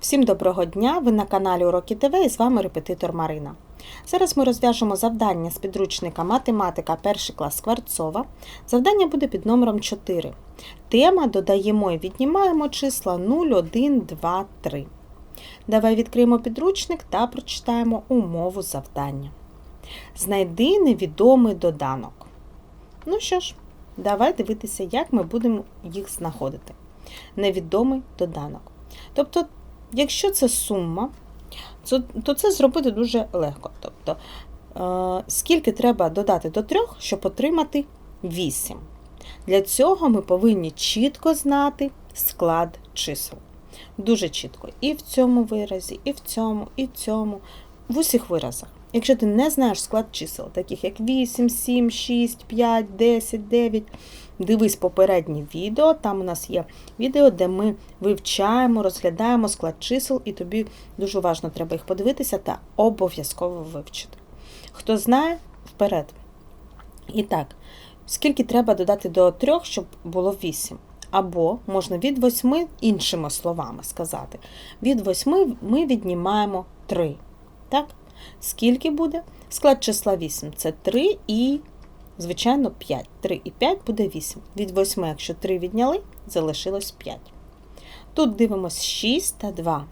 Всім доброго дня! Ви на каналі Уроки ТВ і з вами репетитор Марина. Зараз ми розв'яжемо завдання з підручника Математика 1 клас Скворцова. Завдання буде під номером 4. Тема додаємо і віднімаємо числа 0, 1, 2, 3. Давай відкриємо підручник та прочитаємо умову завдання. Знайди невідомий доданок. Ну що ж, давай дивитися, як ми будемо їх знаходити. Невідомий доданок. Тобто Якщо це сума, то це зробити дуже легко. Тобто, е, скільки треба додати до трьох, щоб отримати 8. Для цього ми повинні чітко знати склад чисел. Дуже чітко. І в цьому виразі, і в цьому, і в цьому, в усіх виразах. Якщо ти не знаєш склад чисел, таких як 8, 7, 6, 5, 10, 9, дивись попереднє відео. Там у нас є відео, де ми вивчаємо, розглядаємо склад чисел, і тобі дуже важливо треба їх подивитися та обов'язково вивчити. Хто знає, вперед. І так, скільки треба додати до 3, щоб було 8. Або можна від 8, іншими словами сказати. Від 8 ми віднімаємо 3. Так? Скільки буде? Склад числа 8 це 3 і, звичайно, 5. 3 і 5 буде 8. Від 8, якщо 3 відняли, залишилось 5. Тут дивимося 6 та 2.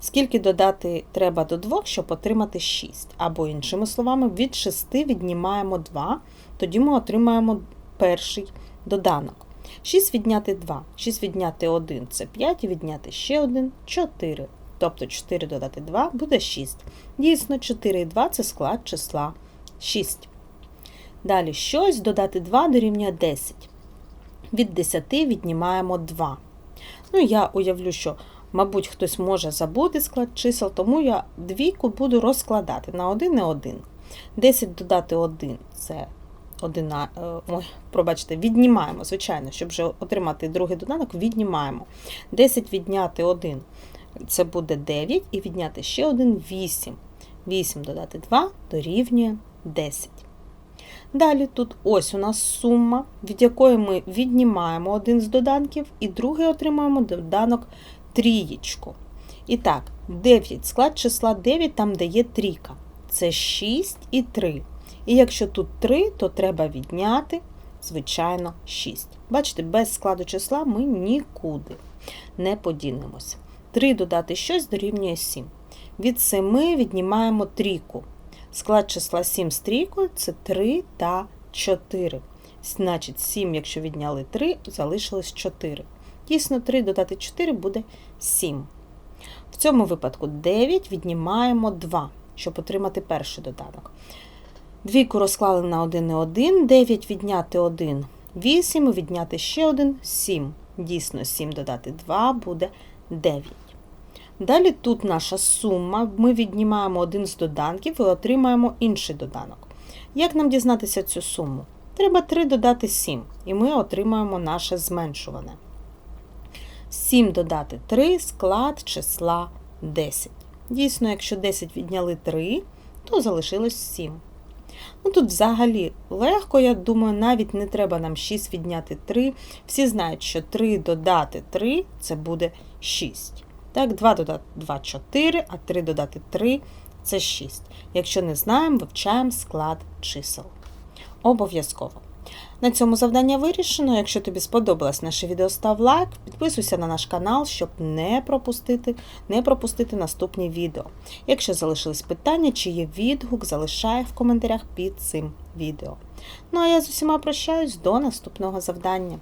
Скільки додати треба до 2, щоб отримати 6. Або, іншими словами, від 6 віднімаємо 2, тоді ми отримаємо перший доданок. 6 відняти 2, 6 відняти 1 це 5, і відняти ще 1 4. Тобто 4 додати 2 буде 6. Дійсно, 4 і 2 це склад числа 6. Далі щось додати 2 дорівнює 10. Від 10 віднімаємо 2. Ну, я уявлю, що, мабуть, хтось може забути склад чисел, тому я двійку буду розкладати на 1 і 1. 10 додати 1 це 1, е, ой, пробачте, віднімаємо, звичайно, щоб вже отримати другий доданок, віднімаємо. 10 відняти 1 це буде 9 і відняти ще один 8. 8 додати 2 дорівнює 10. Далі тут ось у нас сума, від якої ми віднімаємо один з доданків, і другий отримаємо доданок трієчку. І так, 9, склад числа 9 там дає трійка. Це 6 і 3. І якщо тут 3, то треба відняти, звичайно, 6. Бачите, без складу числа ми нікуди не подінемося. 3 додати щось дорівнює 7. Від 7 віднімаємо трійку. Склад числа 7 з трійкою це 3 та 4. Значить, 7, якщо відняли 3, залишилось 4. Дійсно, 3 додати 4 буде 7. В цьому випадку 9 віднімаємо 2, щоб отримати перший доданок. Двійку розклали на 1 і 1, 9 відняти 1, 8, відняти ще 1, 7. Дійсно, 7 додати 2 буде 9. Далі тут наша сума, ми віднімаємо один з доданків і отримаємо інший доданок. Як нам дізнатися цю суму? Треба 3 додати 7, і ми отримаємо наше зменшуване. 7 додати 3 склад числа 10. Дійсно, якщо 10 відняли 3, то залишилось 7. Ну, Тут взагалі легко, я думаю, навіть не треба нам 6 відняти 3. Всі знають, що 3 додати 3 це буде 6. Так, 2 додати 2 4, а 3 додати 3 це 6. Якщо не знаємо, вивчаємо склад чисел. Обов'язково. На цьому завдання вирішено. Якщо тобі сподобалось наше відео, став лайк, підписуйся на наш канал, щоб не пропустити не пропустити наступні відео. Якщо залишились питання чи є відгук, залишай в коментарях під цим відео. Ну а я з усіма прощаюсь до наступного завдання.